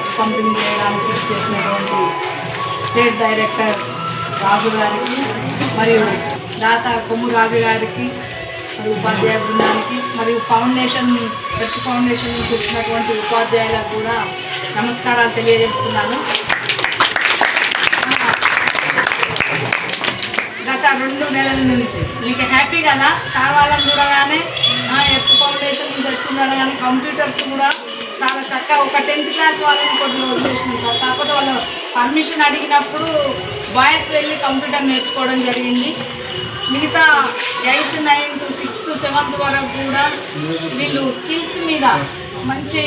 Ads పంపిణీ చేయడానికి చేసినటువంటి స్టేట్ డైరెక్టర్ రాజు గారికి మరియు దాత కొమ్ము రాజు గారికి మరియు ఉపాధ్యాయ బృందానికి మరియు ఫౌండేషన్ ఎర్త్ ఫౌండేషన్ నుంచి వచ్చినటువంటి ఉపాధ్యాయులకు కూడా నమస్కారాలు తెలియజేస్తున్నాను. గత రెండు నెలల నుంచి మీకు హ్యాపీ కదా? సార్ వాళ్ళని చూడగానే ఎత్తు ఫౌండేషన్ నుంచి వచ్చిండగానే కానీ కంప్యూటర్స్ కూడా చాలా చక్కగా ఒక టెన్త్ క్లాస్ వాళ్ళని కొద్దిగా వదిలేసింది సార్ కాకపోతే వాళ్ళు పర్మిషన్ అడిగినప్పుడు బాయ్స్ వెళ్ళి కంప్యూటర్ నేర్చుకోవడం జరిగింది. మిగతా ఎయిత్ నైన్త్ సిక్స్త్ సెవెంత్ వరకు కూడా వీళ్ళు స్కిల్స్ మీద మంచి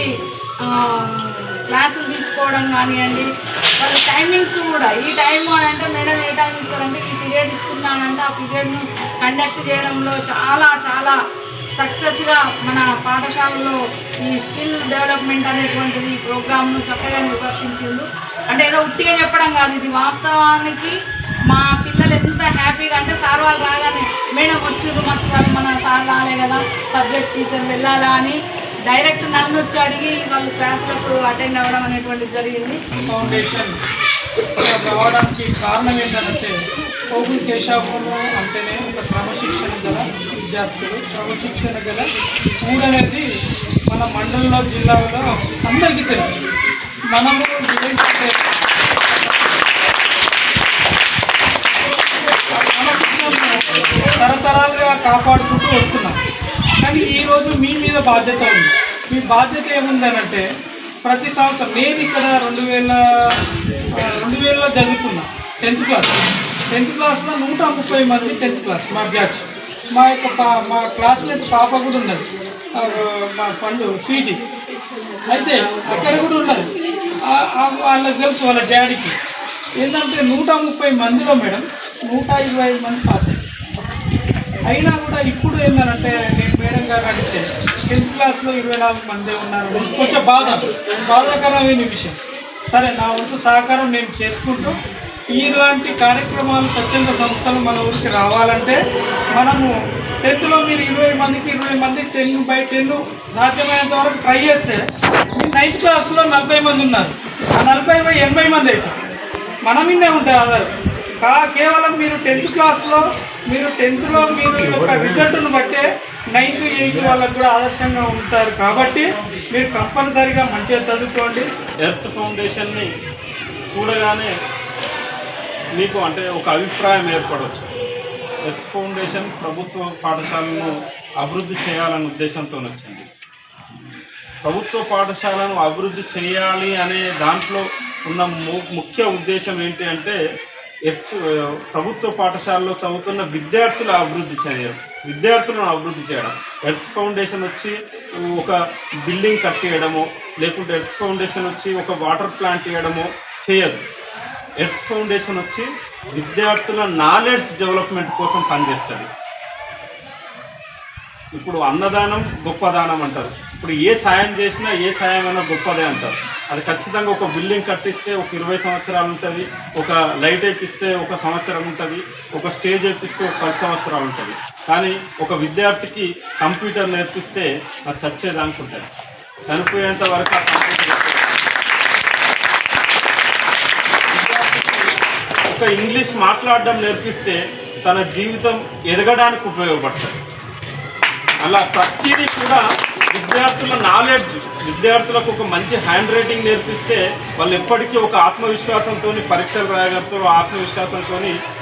క్లాసులు తీసుకోవడం కానివ్వండి వాళ్ళ టైమింగ్స్ కూడా ఈ టైం అని అంటే మేడం ఏ టైం ఇస్తారంటే ఈ పీరియడ్ ఇస్తున్నానంటే ఆ పీరియడ్ను కండక్ట్ చేయడంలో చాలా చాలా సక్సెస్గా మన పాఠశాలలో ఈ స్కిల్ డెవలప్మెంట్ అనేటువంటిది ఈ ప్రోగ్రామ్ను చక్కగా నిర్వర్తించింది అంటే ఏదో ఉట్టిగా చెప్పడం కాదు ఇది వాస్తవానికి మా పిల్లలు ఎంత హ్యాపీగా అంటే సార్ వాళ్ళు రాగానే మేడం వచ్చిర్రు మాకు వాళ్ళు మన సార్ రాలే కదా సబ్జెక్ట్ టీచర్ వెళ్ళాలా అని డైరెక్ట్ నన్ను వచ్చి అడిగి వాళ్ళు క్లాసులకు అటెండ్ అవ్వడం అనేటువంటిది జరిగింది. ఫౌండేషన్ రావడానికి కారణం ఏంటంటే కోగుల్ కేశాపురం అంటేనే ఒక క్రమశిక్షణ గల విద్యార్థులు. క్రమశిక్షణ గల స్కూల్ అనేది మన మండలంలో జిల్లాలో అందరికీ తెలుసు. మనము తరతరాలుగా కాపాడుకుంటూ వస్తున్నాం. కానీ ఈరోజు మీ మీద బాధ్యత ఉంది. మీ బాధ్యత ఏముందనంటే ప్రతి సంవత్సరం నేను ఇక్కడ రెండు వేల రెండు వేలలో చదువుకున్నా టెన్త్ క్లాస్ టెన్త్ క్లాస్లో నూట ముప్పై మంది టెన్త్ క్లాస్ మా బ్యాచ్. మా యొక్క పా మా క్లాస్మేట్ పాప కూడా ఉన్నది. మా పండు స్వీటీ. అయితే అక్కడ కూడా ఉన్నది. వాళ్ళకి తెలుసు వాళ్ళ డాడీకి. ఏంటంటే నూట ముప్పై మందిలో మేడం నూట ఇరవై ఐదు మంది పాస్ అయ్యారు. అయినా కూడా ఇప్పుడు ఏంటంటే నేను మేడం గారు అడిగితే టెన్త్ క్లాస్లో ఇరవై నాలుగు మంది ఉన్నారు కొంచెం బాధ బాధాకరమైన విషయం. సరే నా వంతు సహకారం నేను చేసుకుంటూ ఇలాంటి కార్యక్రమాలు స్వచ్ఛంద సంస్థలు మన ఊరికి రావాలంటే మనము టెన్త్లో మీరు ఇరవై మందికి ఇరవై మంది టెన్ బై టెన్ సాధ్యమైనంత వరకు ట్రై చేస్తే మీ నైన్త్ క్లాస్లో నలభై మంది ఉన్నారు. ఆ నలభై బై ఎనభై మంది అవుతారు మన మీదే ఉంటాయి ఆధార్. కా కేవలం మీరు టెన్త్ క్లాస్లో మీరు టెన్త్లో మీరు యొక్క రిజల్ట్ను బట్టే నైన్త్ ఎయిత్ వాళ్ళకు కూడా ఆదర్శంగా ఉంటారు కాబట్టి మీరు కంపల్సరీగా మంచిగా చదువుకోండి. ఎర్త్ ఫౌండేషన్ని చూడగానే మీకు అంటే ఒక అభిప్రాయం ఏర్పడవచ్చు. ఎర్త్ ఫౌండేషన్ ప్రభుత్వ పాఠశాలను అభివృద్ధి చేయాలనే ఉద్దేశంతో వచ్చింది. ప్రభుత్వ పాఠశాలను అభివృద్ధి చేయాలి అనే దాంట్లో ఉన్న ము- ముఖ్య ఉద్దేశం ఏంటి అంటే ఎర్త్ ప్రభుత్వ పాఠశాలలో చదువుతున్న విద్యార్థుల అభివృద్ధి చేయడం విద్యార్థులను అభివృద్ధి చేయడం. ఎర్త్ ఫౌండేషన్ వచ్చి ఒక బిల్డింగ్ కట్టేయడము లేకుంటే ఎర్త్ ఫౌండేషన్ వచ్చి ఒక వాటర్ ప్లాంట్ వేయడము చేయదు. ఎర్త్ ఫౌండేషన్ వచ్చి విద్యార్థుల నాలెడ్జ్ డెవలప్మెంట్ కోసం పనిచేస్తుంది. ఇప్పుడు అన్నదానం గొప్పదానం అంటారు. ఇప్పుడు ఏ సాయం చేసినా ఏ సాయం అయినా గొప్పదే అంటారు. అది ఖచ్చితంగా ఒక బిల్డింగ్ కట్టిస్తే ఒక ఇరవై సంవత్సరాలు ఉంటుంది ఒక లైట్ వేపిస్తే ఒక సంవత్సరం ఉంటుంది ఒక స్టేజ్ వేపిస్తే ఒక పది సంవత్సరాలు ఉంటుంది. కానీ ఒక విద్యార్థికి కంప్యూటర్ నేర్పిస్తే అది సచ్చేదానికి ఉంటుంది. చనిపోయేంత వరకు ఒక ఇంగ్లీష్ మాట్లాడడం నేర్పిస్తే తన జీవితం ఎదగడానికి ఉపయోగపడుతుంది. అలా ప్రతిదీ కూడా విద్యార్థుల నాలెడ్జ్ విద్యార్థులకు ఒక మంచి హ్యాండ్ రైటింగ్ నేర్పిస్తే వాళ్ళు ఎప్పటికీ ఒక ఆత్మవిశ్వాసంతో పరీక్షలు రాయగలుగుతారు ఆత్మవిశ్వాసంతో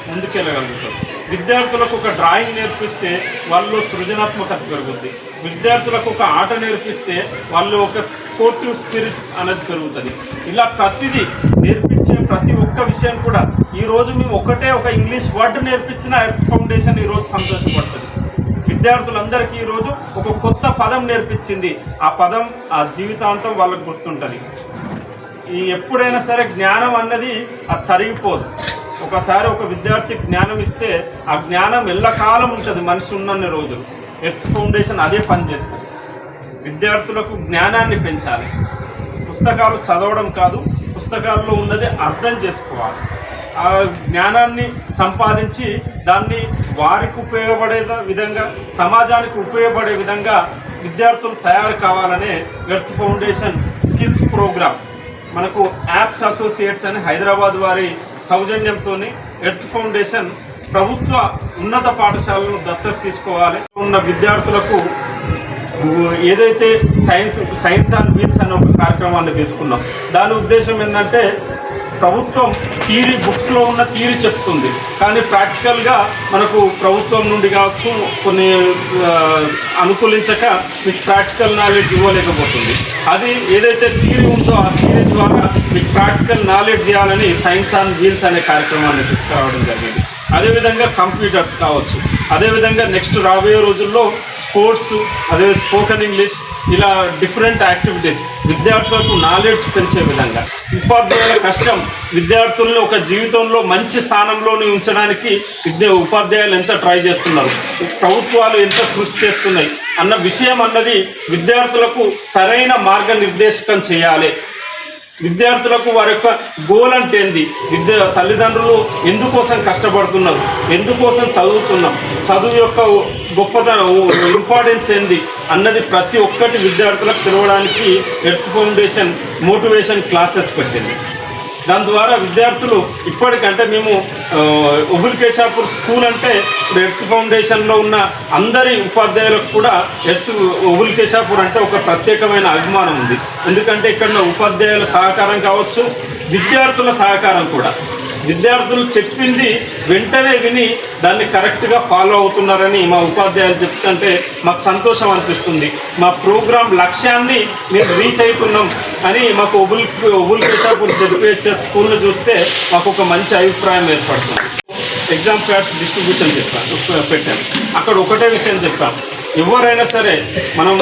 ముందుకెళ్ళగలుగుతారు. విద్యార్థులకు ఒక డ్రాయింగ్ నేర్పిస్తే వాళ్ళు సృజనాత్మకత పెరుగుద్ది. విద్యార్థులకు ఒక ఆట నేర్పిస్తే వాళ్ళు ఒక స్పోర్టివ్ స్పిరిట్ అనేది పెరుగుతుంది. ఇలా ప్రతిదీ నేర్పించే ప్రతి ఒక్క విషయం కూడా ఈరోజు మేము ఒకటే ఒక ఇంగ్లీష్ వర్డ్ నేర్పించిన ఎర్త్ ఫౌండేషన్ ఈరోజు సంతోషపడుతుంది. విద్యార్థులందరికీ ఈరోజు ఒక కొత్త పదం నేర్పించింది. ఆ పదం ఆ జీవితాంతం వాళ్ళకు గుర్తుంటుంది. ఈ ఎప్పుడైనా సరే జ్ఞానం అన్నది అది తరిగిపోదు. ఒకసారి ఒక విద్యార్థి జ్ఞానం ఇస్తే ఆ జ్ఞానం ఎల్లకాలం ఉంటుంది మనిషి ఉన్నన్ని రోజులు. ఎర్త్ ఫౌండేషన్ అదే పనిచేస్తుంది విద్యార్థులకు జ్ఞానాన్ని పెంచాలి. పుస్తకాలు చదవడం కాదు పుస్తకాల్లో ఉన్నది అర్థం చేసుకోవాలి. ఆ జ్ఞానాన్ని సంపాదించి దాన్ని వారికి ఉపయోగపడే విధంగా సమాజానికి ఉపయోగపడే విధంగా విద్యార్థులు తయారు కావాలనే ఎర్త్ ఫౌండేషన్ స్కిల్స్ ప్రోగ్రామ్. మనకు యాప్స్ అసోసియేట్స్ అని హైదరాబాద్ వారి సౌజన్యంతో ఎర్త్ ఫౌండేషన్ ప్రభుత్వ ఉన్నత పాఠశాలను దత్తత తీసుకోవాలి. ఉన్న విద్యార్థులకు ఏదైతే సైన్స్ సైన్స్ అండ్ వీల్స్ అనే ఒక కార్యక్రమాన్ని తీసుకున్నాం. దాని ఉద్దేశం ఏంటంటే ప్రభుత్వం థీరీ బుక్స్లో ఉన్న థీరీ చెప్తుంది. కానీ ప్రాక్టికల్గా మనకు ప్రభుత్వం నుండి కావచ్చు కొన్ని అనుకూలించక మీకు ప్రాక్టికల్ నాలెడ్జ్ ఇవ్వలేకపోతుంది. అది ఏదైతే థీరీ ఉందో ఆ థీరీ ద్వారా మీకు ప్రాక్టికల్ నాలెడ్జ్ చేయాలని సైన్స్ అండ్ వీల్స్ అనే కార్యక్రమాన్ని తీసుకురావడం జరిగింది. అదేవిధంగా కంప్యూటర్స్ కావచ్చు. అదేవిధంగా నెక్స్ట్ రాబోయే రోజుల్లో స్పోర్ట్స్ అదే స్పోకెన్ ఇంగ్లీష్ ఇలా డిఫరెంట్ యాక్టివిటీస్ విద్యార్థులకు నాలెడ్జ్ పెంచే విధంగా. ఉపాధ్యాయుల కష్టం విద్యార్థులను ఒక జీవితంలో మంచి స్థానంలోని ఉంచడానికి విద్య ఉపాధ్యాయులు ఎంత ట్రై చేస్తున్నారు? ప్రభుత్వాలు ఎంత కృషి చేస్తున్నాయి? అన్న విషయం అన్నది విద్యార్థులకు సరైన మార్గనిర్దేశకం చేయాలి. విద్యార్థులకు వారి యొక్క గోల్ అంటే ఏంది? విద్య తల్లిదండ్రులు ఎందుకోసం కష్టపడుతున్నారు? ఎందుకోసం చదువుతున్నాం చదువు యొక్క గొప్పతనం ఇంపార్టెన్స్ ఏంది? అన్నది ప్రతి ఒక్కటి విద్యార్థులకు తెలవడానికి ఎర్త్ ఫౌండేషన్ మోటివేషన్ క్లాసెస్ పెట్టింది. దాని ద్వారా విద్యార్థులు ఇప్పటికంటే మేము ఉబుల్ కేశాపూర్ స్కూల్ అంటే ఇప్పుడు ఎర్త్ ఫౌండేషన్లో ఉన్న అందరి ఉపాధ్యాయులకు కూడా ఎర్త్ ఉబుల్ కేశాపూర్ అంటే ఒక ప్రత్యేకమైన అభిమానం ఉంది. ఎందుకంటే ఇక్కడ ఉన్న ఉపాధ్యాయుల సహకారం కావచ్చు విద్యార్థుల సహకారం కూడా. విద్యార్థులు చెప్పింది వెంటనే విని దాన్ని కరెక్ట్గా ఫాలో అవుతున్నారని మా ఉపాధ్యాయులు చెప్తుంటే మాకు సంతోషం అనిపిస్తుంది. మా ప్రోగ్రాం లక్ష్యాన్ని మేము రీచ్ అవుతున్నాం అని మాకు ఒబుల్ ఒబుల్ కేశాపూర్ జడ్పిహెచ్ఎస్ స్కూల్ను చూస్తే మాకు ఒక మంచి అభిప్రాయం ఏర్పడుతుంది. ఎగ్జామ్ ప్యాట్ డిస్ట్రిబ్యూషన్ చెప్పాను పెట్టాను. అక్కడ ఒకటే విషయం చెప్పాను. ఎవరైనా సరే మనం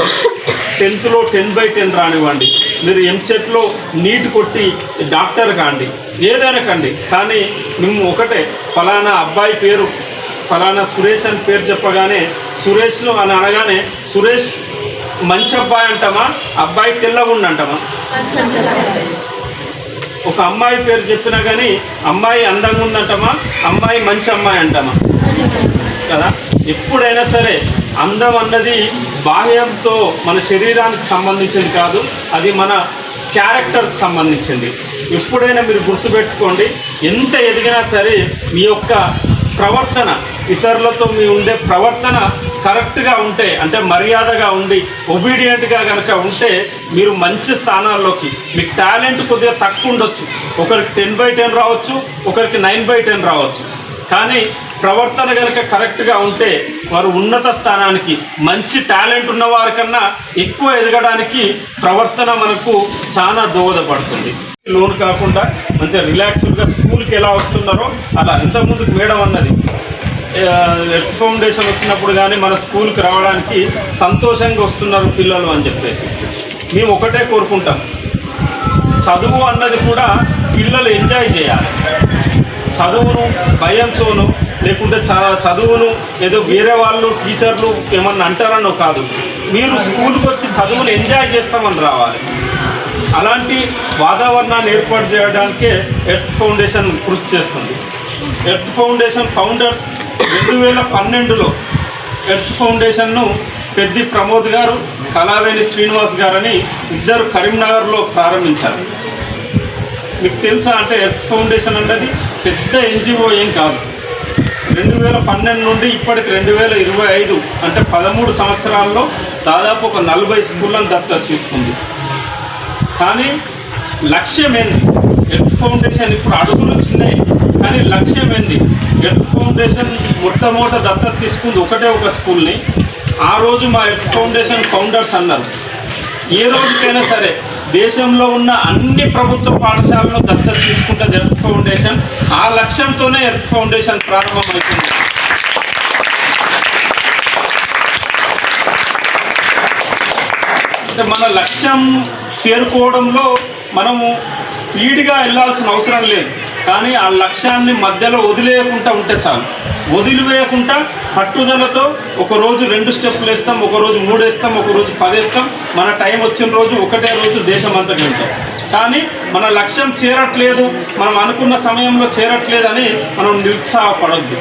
టెన్త్లో టెన్ బై టెన్ రానివ్వండి. మీరు ఎంసెట్లో నీట్ కొట్టి డాక్టర్ కాండి. ఏదైనా కండి. కానీ మేము ఒకటే ఫలానా అబ్బాయి పేరు ఫలానా సురేష్ అని పేరు చెప్పగానే సురేష్ను అని అనగానే సురేష్ మంచి అబ్బాయి అంటామా? అబ్బాయి తెల్లగుండి అంటామా ఒక అమ్మాయి పేరు చెప్పినా కానీ అమ్మాయి అందంగా ఉందంటామా? అమ్మాయి మంచి అమ్మాయి అంటామా? కదా? ఎప్పుడైనా సరే అందం అన్నది బాహ్యంతో మన శరీరానికి సంబంధించింది కాదు అది మన క్యారెక్టర్కి సంబంధించింది. ఎప్పుడైనా మీరు గుర్తుపెట్టుకోండి ఎంత ఎదిగినా సరే మీ యొక్క ప్రవర్తన ఇతరులతో మీ ఉండే ప్రవర్తన కరెక్ట్గా ఉంటే అంటే మర్యాదగా ఉండి ఒబీడియంట్గా కనుక ఉంటే మీరు మంచి స్థానాల్లోకి మీకు టాలెంట్ కొద్దిగా తక్కువ ఉండొచ్చు. ఒకరికి టెన్ బై టెన్ రావచ్చు ఒకరికి నైన్ బై టెన్ రావచ్చు. కానీ ప్రవర్తన కనుక కరెక్ట్గా ఉంటే వారు ఉన్నత స్థానానికి మంచి టాలెంట్ ఉన్నవారి కన్నా ఎక్కువ ఎదగడానికి ప్రవర్తన మనకు చాలా దోహదపడుతుంది. లోన్ కాకుండా మంచిగా రిలాక్స్డ్గా స్కూల్కి ఎలా వస్తున్నారో అలా ఇంతకుముందుకు మేడం అన్నది. ఎర్త్ ఫౌండేషన్ వచ్చినప్పుడు కానీ మన స్కూల్కి రావడానికి సంతోషంగా వస్తున్నారు పిల్లలు అని చెప్పేసి. మేము ఒకటే కోరుకుంటాం. చదువు అన్నది కూడా పిల్లలు ఎంజాయ్ చేయాలి. చదువును భయంతోనూ లేకుంటే చ- చదువును ఏదో వేరే వాళ్ళు టీచర్లు ఏమన్నా అంటారనో కాదు. మీరు స్కూల్కి వచ్చి చదువును ఎంజాయ్ చేస్తామని రావాలి. అలాంటి వాతావరణాన్ని ఏర్పాటు చేయడానికే ఎర్త్ ఫౌండేషన్ కృషి చేస్తుంది. ఎర్త్ ఫౌండేషన్ ఫౌండర్స్ రెండు వేల పన్నెండులో ఎర్త్ ఫౌండేషన్ను పెద్ది ప్రమోద్ గారు కళావేణి శ్రీనివాస్ గారని ఇద్దరు కరీంనగర్లో ప్రారంభించారు. మీకు తెలుసా అంటే ఎర్త్ ఫౌండేషన్ అన్నది పెద్ద ఎన్జిఓ ఏం కాదు. రెండు వేల పన్నెండు నుండి ఇప్పటికి రెండు వేల ఇరవై ఐదు అంటే పదమూడు సంవత్సరాల్లో దాదాపు ఒక నలభై స్కూళ్ళను దత్తత తీసుకుంది. కానీ లక్ష్యం ఏంది? ఎర్త్ ఫౌండేషన్ ఇప్పుడు అడుగులు వచ్చినాయి కానీ లక్ష్యం ఏంది? ఎర్త్ ఫౌండేషన్ మొట్టమొదట దత్తత తీసుకుంది ఒకటే ఒక స్కూల్ని. ఆ రోజు మా ఎర్త్ ఫౌండేషన్ ఫౌండర్స్ అన్నారు. ఏ రోజుకైనా సరే దేశంలో ఉన్న అన్ని ప్రభుత్వ పాఠశాలను దత్తత తీసుకుంటుంది ఎర్త్ ఫౌండేషన్ ఆ లక్ష్యంతోనే ఎర్త్ ఫౌండేషన్ ప్రారంభమవుతుంది. అంటే మన లక్ష్యం చేరుకోవడంలో మనము స్పీడ్గా వెళ్ళాల్సిన అవసరం లేదు. కానీ ఆ లక్ష్యాన్ని మధ్యలో వదిలేయకుండా ఉంటే చాలు. వదిలివేయకుండా పట్టుదలతో ఒకరోజు రెండు స్టెప్పులు వేస్తాం ఒక రోజు మూడు వేస్తాం ఒక రోజు మన టైం వచ్చిన రోజు ఒకటే రోజు దేశం అంతా వెళ్తాం కానీ మన లక్ష్యం చేరట్లేదు మనం అనుకున్న సమయంలో చేరట్లేదని మనం నిరుత్సాహపడద్దు.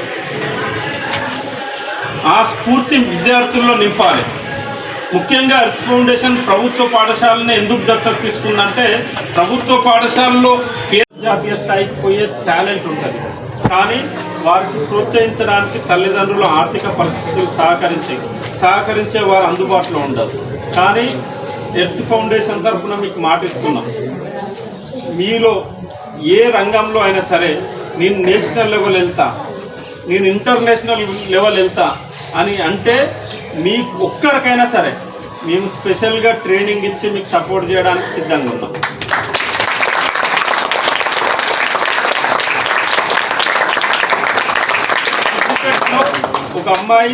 ఆ స్ఫూర్తి విద్యార్థుల్లో నింపాలి. ముఖ్యంగా ఎర్త్ ఫౌండేషన్ ప్రభుత్వ పాఠశాలని ఎందుకు దత్తత తీసుకుందంటే ప్రభుత్వ పాఠశాలలో జాతీయ స్థాయికి పోయే టాలెంట్ ఉంటుంది. కానీ వారికి ప్రోత్సహించడానికి తల్లిదండ్రుల ఆర్థిక పరిస్థితులు సహకరించే సహకరించే వారు అందుబాటులో ఉండదు కానీ ఎర్త్ ఫౌండేషన్ తరఫున మీకు మాటిస్తున్నాం మీలో ఏ రంగంలో అయినా సరే నేను నేషనల్ లెవెల్ వెళ్తా నేను ఇంటర్నేషనల్ లెవెల్ వెళ్తా అని అంటే మీకు ఒక్కరికైనా సరే మేము స్పెషల్గా ట్రైనింగ్ ఇచ్చి మీకు సపోర్ట్ చేయడానికి సిద్ధంగా ఉన్నాం. ఒక అమ్మాయి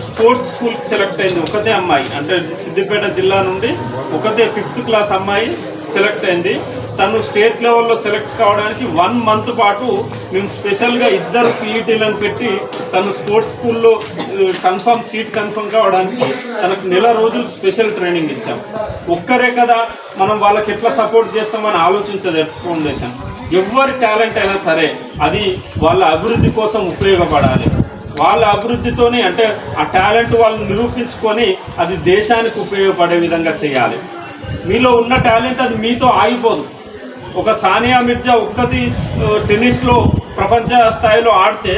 స్పోర్ట్స్ స్కూల్కి సెలెక్ట్ అయింది. ఒకతే అమ్మాయి. అంటే సిద్దిపేట జిల్లా నుండి ఒకతే ఫిఫ్త్ క్లాస్ అమ్మాయి సెలెక్ట్ అయింది. తను స్టేట్ లెవెల్లో సెలెక్ట్ కావడానికి వన్ మంత్ పాటు మేము స్పెషల్గా ఇద్దరు పీఈటీలను పెట్టి తను స్పోర్ట్స్ స్కూల్లో కన్ఫర్మ్ సీట్ కన్ఫర్మ్ కావడానికి తనకు నెల రోజులు స్పెషల్ ట్రైనింగ్ ఇచ్చాం. ఒక్కరే కదా మనం వాళ్ళకి ఎట్లా సపోర్ట్ చేస్తామని ఆలోచించదు ఎర్త్ ఫౌండేషన్. ఎవరి టాలెంట్ అయినా సరే అది వాళ్ళ అభివృద్ధి కోసం ఉపయోగపడాలి. వాళ్ళ అభివృద్ధితోని అంటే ఆ టాలెంట్ వాళ్ళు నిరూపించుకొని అది దేశానికి ఉపయోగపడే విధంగా చేయాలి. మీలో ఉన్న టాలెంట్ అది మీతో ఆగిపోదు. ఒక సానియా మిర్జా ఒక్కటి టెన్నిస్లో ప్రపంచ స్థాయిలో ఆడితే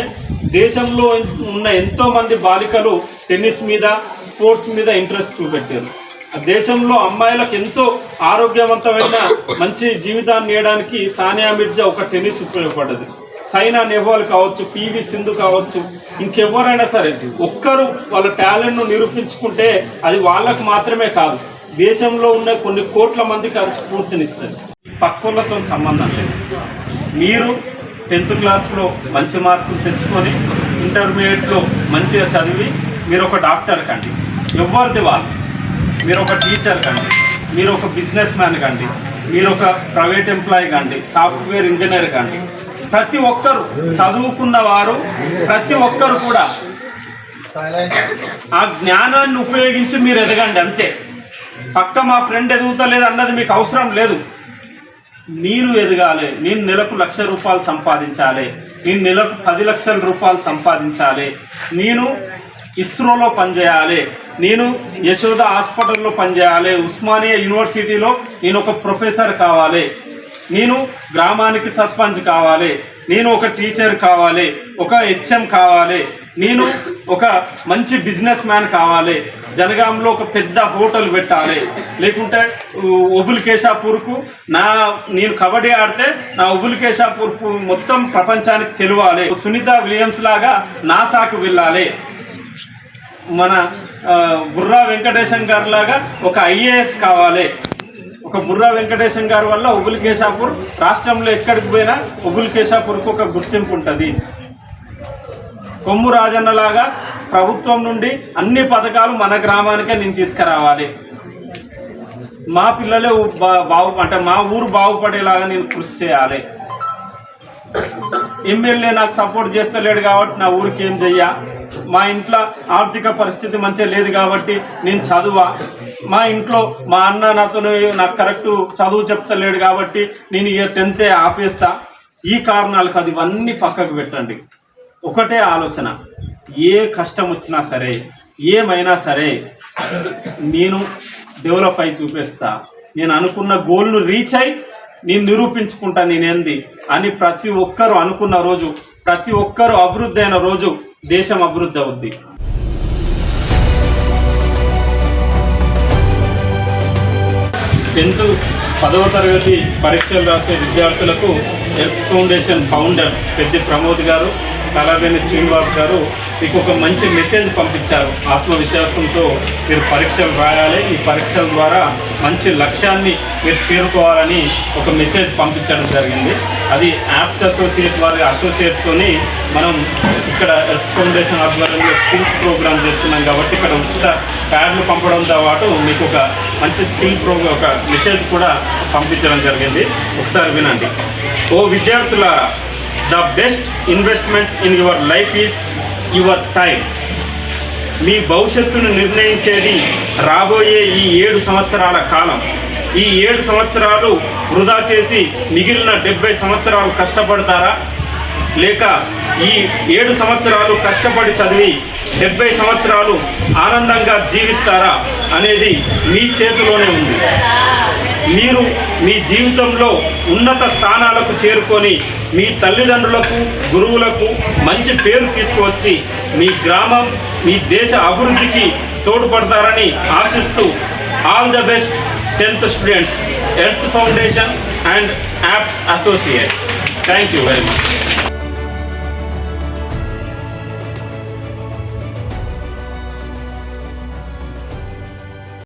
దేశంలో ఉన్న ఎంతోమంది బాలికలు టెన్నిస్ మీద స్పోర్ట్స్ మీద ఇంట్రెస్ట్ చూపెట్టారు. ఆ దేశంలో అమ్మాయిలకు ఎంతో ఆరోగ్యవంతమైన మంచి జీవితాన్ని ఇవ్వడానికి సానియా మిర్జా ఒక టెన్నిస్ ఉపయోగపడ్డది. సైనా నెహ్వాల్ కావచ్చు పివి సింధు కావచ్చు ఇంకెవరైనా సరే ఒక్కరు వాళ్ళ టాలెంట్ను నిరూపించుకుంటే అది వాళ్ళకు మాత్రమే కాదు దేశంలో ఉన్న కొన్ని కోట్ల మందికి అది స్ఫూర్తినిస్తుంది. పక్కోళ్ళతో సంబంధం లేదు. మీరు టెన్త్ క్లాస్లో మంచి మార్కులు తెచ్చుకొని ఇంటర్మీడియట్లో మంచిగా చదివి మీరు ఒక డాక్టర్ కండి. ఎవరిది వాళ్ళు? మీరు ఒక టీచర్ కండి మీరు ఒక బిజినెస్ మ్యాన్ కండి మీరు ఒక ప్రైవేట్ ఎంప్లాయీ కండి సాఫ్ట్వేర్ ఇంజనీర్ కండి. ప్రతి ఒక్కరు చదువుకున్న వారు ప్రతి ఒక్కరు కూడా ఆ జ్ఞానాన్ని ఉపయోగించి మీరు ఎదగండి అంతే. పక్క మా ఫ్రెండ్ ఎదుగుతలేదు అన్నది మీకు అవసరం లేదు. మీరు ఎదగాలి. నేను నెలకు లక్ష రూపాయలు సంపాదించాలి. నేను నెలకు పది లక్షల రూపాయలు సంపాదించాలి. నేను ఇస్రోలో పనిచేయాలి. నేను యశోద హాస్పిటల్లో పనిచేయాలి. ఉస్మానియా యూనివర్సిటీలో నేను ఒక ప్రొఫెసర్ కావాలి. నేను గ్రామానికి సర్పంచ్ కావాలి నేను ఒక టీచర్ కావాలి ఒక హెచ్ఎం కావాలి నేను ఒక మంచి బిజినెస్ మ్యాన్ కావాలి జనగాంలో ఒక పెద్ద హోటల్ పెట్టాలి. లేకుంటే ఉ- ఒబుల్ కేశాపూర్కు నా నేను కబడ్డీ ఆడితే నా ఒబుల్ కేశాపూర్కు మొత్తం ప్రపంచానికి తెలియాలి. సునీత విలియమ్స్ లాగా నాసాకు వెళ్ళాలి. మన బుర్రా వెంకటేశం గారి లాగా ఒక ఐఏఎస్ కావాలి. ఒక బుర్రా వెంకటేశం గారి వల్ల ఉగుల్ కేశాపూర్ రాష్ట్రంలో ఎక్కడికి పోయినా ఉగుల్ కేశాపూర్కు ఒక గుర్తింపు ఉంటుంది. కొమ్ము రాజన్నలాగా ప్రభుత్వం నుండి అన్ని పథకాలు మన గ్రామానికే నేను తీసుకురావాలి. మా పిల్లలే బా- బాగు అంటే మా ఊరు బాగుపడేలాగా నేను కృషి చేయాలి. ఎమ్మెల్యే నాకు సపోర్ట్ చేస్తలేడు కాబట్టి నా ఊరికి ఏం చెయ్యా? మా ఇంట్లో ఆర్థిక పరిస్థితి మంచిగా లేదు కాబట్టి నేను చదువా. మా ఇంట్లో మా అన్న నాతో నాకు కరెక్ట్ చదువు చెప్తలేడు కాబట్టి నేను ఇక టెన్తే ఆపేస్తా. ఈ కారణాలకు అది ఇవన్నీ పక్కకు పెట్టండి. ఒకటే ఆలోచన. ఏ కష్టం వచ్చినా సరే ఏమైనా సరే నేను డెవలప్ అయి చూపిస్తా. నేను అనుకున్న గోల్ను రీచ్ అయి నేను నిరూపించుకుంటా నేనేంది అని ప్రతి ఒక్కరు అనుకున్న రోజు ప్రతి ఒక్కరు అభివృద్ధి అయిన రోజు దేశం అభివృద్ధి అవుద్ది. టెన్త్ పదవ తరగతి పరీక్షలు రాసే విద్యార్థులకు Earth Foundation founders Peddi Pramod garu Kalaveni Srinivas గారు మీకు ఒక మంచి మెసేజ్ పంపించారు. ఆత్మవిశ్వాసంతో మీరు పరీక్షలు రాయాలి. ఈ పరీక్షల ద్వారా మంచి లక్ష్యాన్ని మీరు చేరుకోవాలని ఒక మెసేజ్ పంపించడం జరిగింది. అది యాప్స్ అసోసియేట్ వారి అసోసియేట్తోని మనం ఇక్కడ ఎర్త్ ఫౌండేషన్ ఆధ్వర్యంలో స్కిల్స్ ప్రోగ్రామ్ చేస్తున్నాం కాబట్టి ఇక్కడ ఉచిత ప్యాడ్లు పంపడంతో పాటు మీకు ఒక మంచి స్కిల్ ప్రోగ్రామ్ ఒక మెసేజ్ కూడా పంపించడం జరిగింది. ఒకసారి వినండి. ఓ విద్యార్థులారా the best investment in your life is your time మీ భవిష్యత్తును నిర్ణయించేది రాబోయే ఈ ఏడు సంవత్సరాల కాలం. ఈ ఏడు సంవత్సరాలు వృధా చేసి మిగిలిన డెబ్బై సంవత్సరాలు కష్టపడతారా? లేక ఈ ఏడు సంవత్సరాలు కష్టపడి చదివి డెబ్బై సంవత్సరాలు ఆనందంగా జీవిస్తారా అనేది మీ చేతిలోనే ఉంది. మీరు మీ జీవితంలో ఉన్నత స్థానాలకు చేరుకొని మీ తల్లిదండ్రులకు గురువులకు మంచి పేరు తీసుకువచ్చి మీ గ్రామం మీ దేశ అభివృద్ధికి తోడ్పడతారని ఆశిస్తూ all the best tenth students Earth Foundation and Apps Associates thank you very much